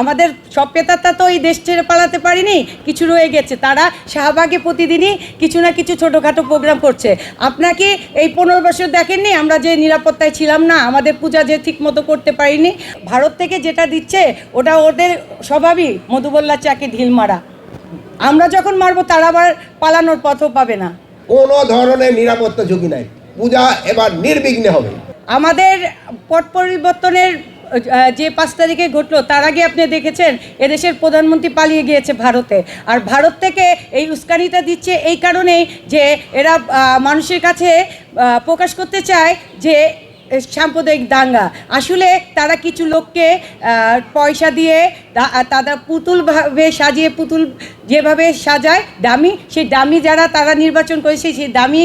আমাদের সব পেতাত্তা তো এই দেশ ছেড়ে পালাতে পারিনি কিছু রয়ে গেছে। তারা শাহবাগে প্রতিদিনই কিছু না কিছু ছোটোখাটো প্রোগ্রাম করছে। আপনাকে এই পনেরো বছর দেখেননি? আমরা যে নিরাপত্তায় ছিলাম না আমাদের পূজা যে ঠিক মতো করতে পারিনি ভারত থেকে যেটা দিচ্ছে ওটা ওদের স্বভাবই মধুবল্লা চাকে ঢিল মারা। আমরা যখন মারবো তারা আবার পালানোর পথও পাবে না। কোনো ধরনের নিরাপত্তা ঝুঁকি নাই। পূজা এবার নির্বিঘ্নে হবে। আমাদের পট পরিবর্তনের যে পাঁচ তারিখে ঘটলো, তার আগে আপনি দেখেছেন এদেশের প্রধানমন্ত্রী পালিয়ে গিয়েছে ভারতে। আর ভারত থেকে এই উস্কানিটা দিচ্ছে এই কারণেই যে এরা মানুষের কাছে প্রকাশ করতে চায় যে সাম্প্রদায়িক দাঙ্গা। আসলে তারা কিছু লোককে পয়সা দিয়ে তারা পুতুলভাবে সাজিয়ে, পুতুল যেভাবে সাজায়, দামি, সেই দামি যারা তারা নির্বাচন করেছে, সেই দামি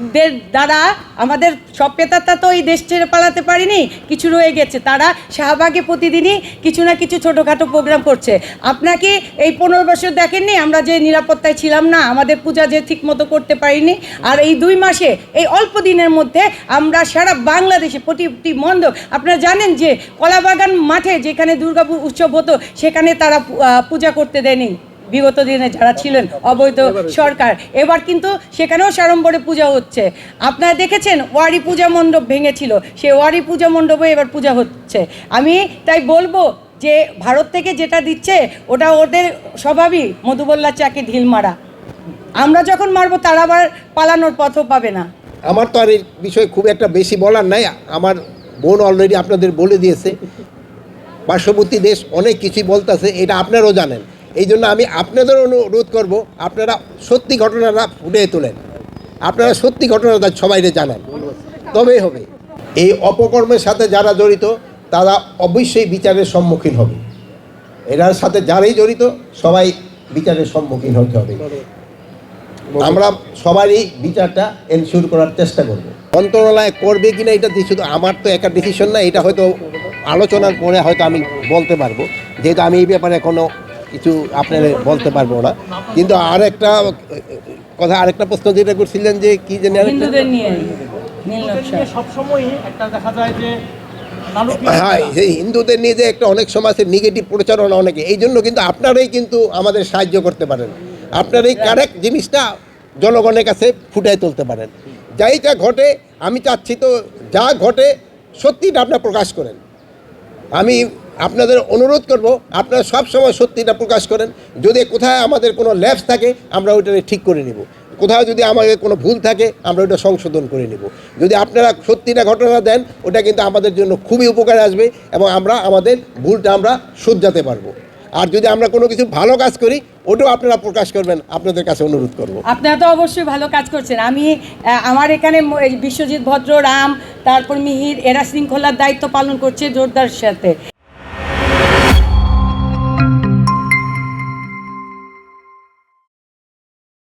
দের দ্বারা আমাদের সব পেতাত্তা তো এই দেশ ছেড়ে পালাতে পারিনি, কিছু রয়ে গেছে। তারা শাহবাগে প্রতিদিনই কিছু না কিছু ছোটোখাটো প্রোগ্রাম করছে। আপনাকে এই পনেরো বছর দেখেননি? আমরা যে নিরাপত্তায় ছিলাম না, আমাদের পূজা যে ঠিক মতো করতে পারিনি। আর এই দুই মাসে, এই অল্প দিনের মধ্যে আমরা সারা বাংলাদেশে প্রতিটি মণ্ডপ, আপনারা জানেন যে কলাবাগান মাঠে যেখানে দুর্গা পু- উৎসব হতো, সেখানে তারা পূজা করতে দেয়নি। বিগত দিনে যারা ছিলেন অবৈধ সরকার, এবার কিন্তু সেখানেও সাড়ম্বরে পূজা হচ্ছে। আপনারা দেখেছেন ওয়ারি পূজা মণ্ডপ ভেঙেছিল, সে ওয়ারি পূজা মণ্ডপে এবার পূজা হচ্ছে। আমি তাই বলব যে ভারত থেকে যেটা দিচ্ছে, ওটা ওদের স্বভাবই মধুবল্লা চাকে ঢিল মারা। আমরা যখন মারবো, তারা আবার পালানোর পথও পাবে না। আমার তো আর এই বিষয়ে খুব একটা বেশি বলার নাই। আমার বোন অলরেডি আপনাদের বলে দিয়েছে। পার্শ্ববর্তী দেশ অনেক কিছুই বলতেছে, এটা আপনারাও জানেন। এই জন্য আমি আপনাদের অনুরোধ করব, আপনারা সত্যি ঘটনাটা ফুটে তোলেন। আপনারা সত্যি ঘটনাটা সবাইকে জানান। তবেই হবে। এই অপকর্মের সাথে যারা জড়িত, তারা অবশ্যই বিচারের সম্মুখীন হবে। এরার সাথে যারাই জড়িত, সবাই বিচারের সম্মুখীন হতে হবে। আমরা সবারই বিচারটা এনশিওর করার চেষ্টা করব। মন্ত্রণালয় করবে কিনা, এটা শুধু আমার তো একা ডিসিশন না, এটা হয়তো আলোচনার পরে হয়তো আমি বলতে পারব। যেহেতু আমি এই ব্যাপারে কোনো কিছু আপনার বলতে পারব না। কিন্তু আর একটা কথা আরেকটা প্রশ্ন যেটা করছিলেন যে কি জানি আরেকটা হিন্দুদের নিয়ে নীল নকশা। সবসময়ই একটা দেখা যায় যে হ্যাঁ সেই হিন্দুদের নিয়ে যে একটা অনেক আছে নেগেটিভ প্রচারণা অনেকে এই জন্য কিন্তু আপনারাই কিন্তু আমাদের সাহায্য করতে পারেন। আপনার এই কারেক্ট জিনিসটা জনগণের কাছে ফুটাই তুলতে পারেন। যাইটা ঘটে আমি চাচ্ছি তো যা ঘটে সত্যিটা আপনারা প্রকাশ করেন। আমি আপনাদের অনুরোধ করব, আপনারা সব সময় সত্যিটা প্রকাশ করেন। যদি কোথায় আমাদের কোনো ল্যাবস থাকে, আমরা ওইটাকে ঠিক করে নিব। কোথাও যদি আমাদের কোনো ভুল থাকে, আমরা ওটা সংশোধন করে নিব। যদি আপনারা সত্যিটা ঘটনা দেন, ওটা কিন্তু আমাদের জন্য খুবই উপকার আসবে এবং আমরা আমাদের ভুলটা আমরা শুধরাতে পারব। আর যদি আমরা কোনো কিছু ভালো কাজ করি, ওটাও আপনারা প্রকাশ করবেন, আপনাদের কাছে অনুরোধ করব। আপনারা তো অবশ্যই ভালো কাজ করছেন। আমি আমার এখানে বিশ্বজিৎ ভদ্র রাম, তারপর মিহির, এরা শৃঙ্খলার দায়িত্ব পালন করছে জোরদার সাথে।